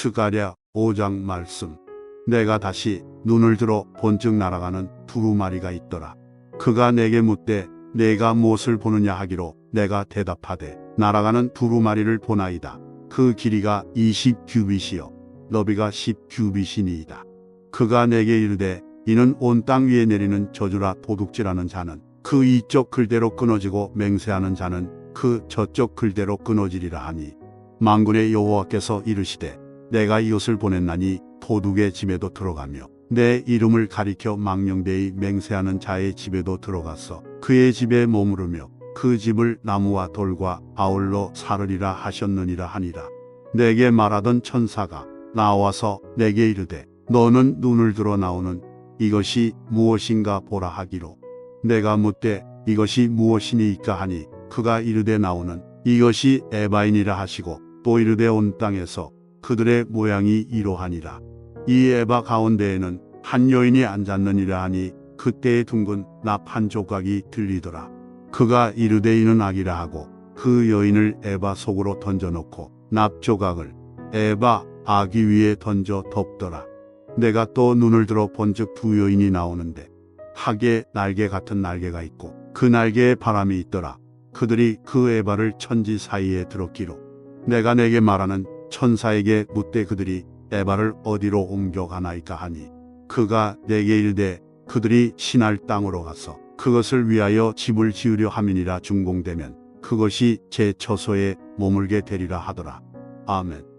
스가랴 5장 말씀. 내가 다시 눈을 들어 본즉 날아가는 두루마리가 있더라. 그가 내게 묻되 내가 무엇을 보느냐 하기로 내가 대답하되 날아가는 두루마리를 보나이다. 그 길이가 20 규빗이요 너비가 10 규빗이니이다. 그가 내게 이르되 이는 온 땅 위에 내리는 저주라 도둑질하는 자는 그 이쪽 글대로 끊어지고 맹세하는 자는 그 저쪽 글대로 끊어지리라 하니 만군의 여호와께서 이르시되 내가 이것을 보냈나니 도둑의 집에도 들어가며 내 이름을 가리켜 망령되이 맹세하는 자의 집에도 들어가서 그의 집에 머무르며 그 집을 나무와 돌과 아울러 사르리라 하셨느니라 하니라. 내게 말하던 천사가 나와서 내게 이르되 너는 눈을 들어 나오는 이것이 무엇인가 보라 하기로 내가 묻되 이것이 무엇이니이까 하니 그가 이르되 나오는 이것이 에바인이라 하시고 또 이르되 온 땅에서 그들의 모양이 이러하니라. 이 에바 가운데에는 한 여인이 앉았느니라 하니 그때의 둥근 납 한 조각이 들리더라. 그가 이르되 이는 악이라 하고 그 여인을 에바 속으로 던져놓고 납 조각을 에바 아기 위에 던져 덮더라. 내가 또 눈을 들어 본즉 두 여인이 나오는데 하게 날개 같은 날개가 있고 그 날개에 바람이 있더라. 그들이 그 에바를 천지 사이에 들었기로 내가 내게 말하는 천사에게 묻되 그들이 에바를 어디로 옮겨가나이까 하니 그가 내게 이르되 그들이 신할 땅으로 가서 그것을 위하여 집을 지으려 함이니라 준공되면 그것이 제 처소에 머물게 되리라 하더라. 아멘.